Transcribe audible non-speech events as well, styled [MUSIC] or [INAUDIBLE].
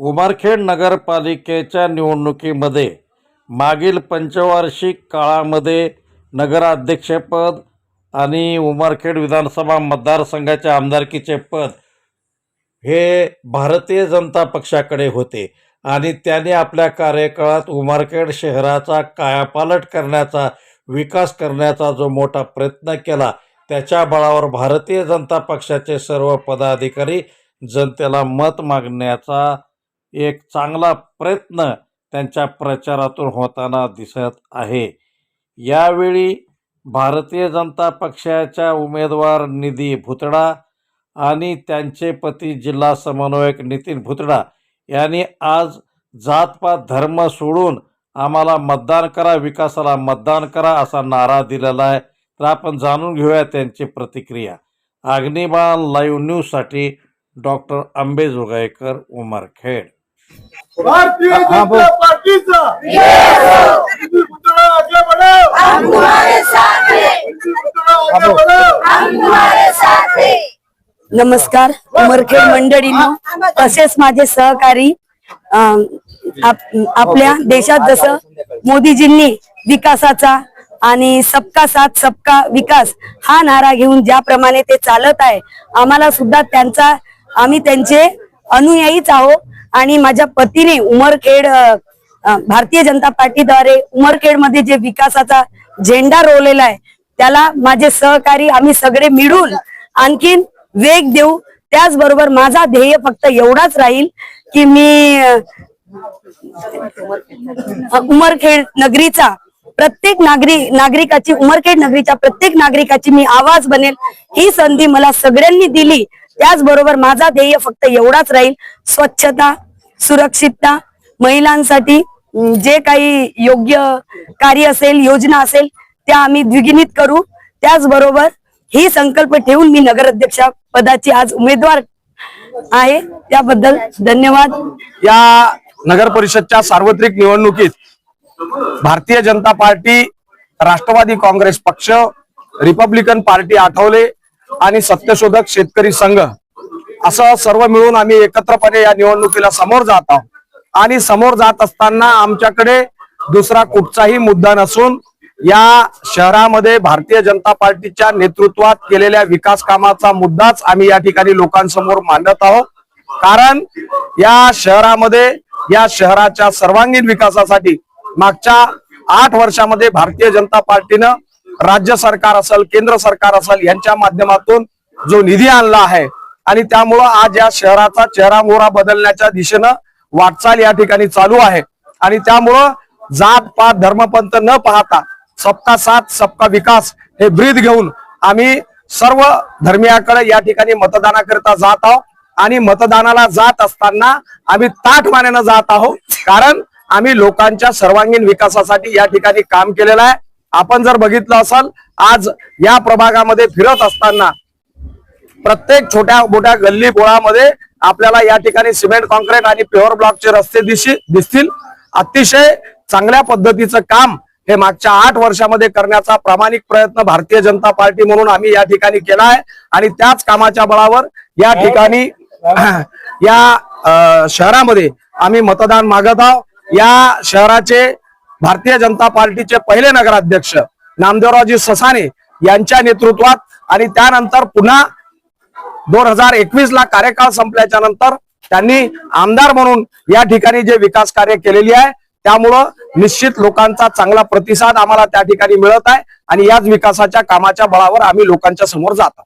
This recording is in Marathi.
उमरखेड नगरपालिकेच्या निवडणुकीमध्ये मागील पंचवार्षिक काळामध्ये नगराध्यक्षपद आणि उमरखेड विधानसभा मतदारसंघाच्या आमदारकीचे पद हे भारतीय जनता पक्षाकडे होते आणि त्याने आपल्या कार्यकाळात उमरखेड शहराचा कायापालट करण्याचा विकास करण्याचा जो मोठा प्रयत्न केला त्याच्या बळावर भारतीय जनता पक्षाचे सर्व पदाधिकारी जनतेला मत मागण्याचा एक चांगला प्रयत्न त्यांच्या प्रचारातून होताना दिसत आहे. यावेळी भारतीय जनता पक्षाच्या उमेदवार निधी भुतडा आणि त्यांचे पती जिल्हा समन्वयक नितीन भुतडा यांनी आज जातपात धर्म सोडून आम्हाला मतदान करा विकासाला मतदान करा असा नारा दिलेला आहे. तर आपण जाणून घेऊया त्यांची प्रतिक्रिया. अग्निबाण लाईव्ह न्यूजसाठी डॉक्टर आंबेजोगाईकर उमरखेड. भारतीय। जनता पार्टीचा. पुतळा आगे पुतळा आगे नमस्कार उमरखेड मंडळींनो. तसेच माझे सहकारी आप- आपल्या देशात जसं मोदीजींनी विकासाचा आणि सबका साथ सबका विकास हा नारा घेऊन ज्याप्रमाणे ते चालत आहे आम्हाला सुद्धा त्यांचा आम्ही त्यांचे अनुयायीच आहोत. आणि माझ्या पतीने उमरखेड भारतीय जनता पार्टीद्वारे उमरखेडमध्ये जे विकासाचा झेंडा रोवलेला आहे त्याला माझे सहकारी आम्ही सगळे मिळून आणखीन वेग देऊ. त्याचबरोबर माझा ध्येय फक्त एवढाच राहील की मी उमरखेड नगरीचा प्रत्येक नागरी नागरिकाची उमरखेड नगरीच्या प्रत्येक नागरिकाची मी आवाज बनेल. ही संधी मला सगळ्यांनी दिली. त्याचबरोबर माझा ध्येय फक्त एवढाच राहील. स्वच्छता सुरक्षितता महिलांसाठी जे काही योग्य कार्य असेल योजना असेल त्या आम्ही द्विगुणित करू. त्याचबरोबर ही संकल्प ठेवून मी नगराध्यक्षा पदाची आज उमेदवार आहे. त्याबद्दल धन्यवाद. या नगर परिषदच्या सार्वत्रिक निवडणुकीत भारतीय जनता पार्टी राष्ट्रवादी काँग्रेस पक्ष रिपब्लिकन पार्टी आठवले आणि सत्यशोधक शेतकरी संघ असं सर्व मिळून आम्ही एकत्रपणे या निवडणुकीला समोर जात आहोत. आणि समोर जात असताना आमच्याकडे दुसरा कुठचाही मुद्दा नसून या शहरामध्ये भारतीय जनता पार्टीच्या नेतृत्वात केलेल्या विकास कामाचा मुद्दाच आम्ही या ठिकाणी लोकांसमोर मांडत आहोत. कारण या शहरामध्ये या शहराच्या सर्वांगीण विकासासाठी मागच्या आठ वर्षामध्ये भारतीय जनता पार्टीनं राज्य सरकार असेल केंद्र सरकार असेल यांच्या माध्यमातून जो निधी आणला आहे आणि त्यामुळं आज या शहराचा चेहरा मोहरा बदलण्याच्या दिशेनं वाटचाल या ठिकाणी चालू आहे. आणि त्यामुळं जात पात धर्मपंथ न पाहता सबका साथ सबका विकास हे ब्रीद घेऊन आम्ही सर्व धर्मियाकडे या ठिकाणी मतदानाकरिता जात आहोत. आणि मतदानाला जात असताना आम्ही ताठ मानेनं जात आहोत. कारण आम्ही लोकांच्या सर्वांगीण विकासासाठी या ठिकाणी काम केलेलं आहे. आपण जर बघितलं असाल आज या प्रभागामध्ये फिरत असताना प्रत्येक छोट्या मोठ्या गल्ली बोळामध्ये आपल्याला या ठिकाणी सिमेंट कॉन्क्रीट आणि प्युअर ब्लॉकचे रस्ते दिशी दिसतील. अतिशय चांगल्या पद्धतीचं काम हे मागच्या आठ वर्षामध्ये करण्याचा प्रामाणिक प्रयत्न भारतीय जनता पार्टी म्हणून आम्ही या ठिकाणी केला आहे. आणि त्याच कामाच्या बळावर या ठिकाणी [CLEARS THROAT] या शहरामध्ये आम्ही मतदान मागत आहोत. या शहराचे भारतीय जनता पार्टीचे पहिले नगराध्यक्ष नामदेवरावजी ससाने यांच्या नेतृत्वात आणि त्यानंतर पुन्हा दोन हजार एकवीस ला कार्यकाळ संपल्याच्या नंतर त्यांनी आमदार म्हणून या ठिकाणी जे विकास कार्य केलेली आहे त्यामुळं निश्चित लोकांचा चांगला प्रतिसाद आम्हाला त्या ठिकाणी मिळत आहे आणि याच विकासाच्या कामाच्या बळावर आम्ही लोकांच्या समोर जात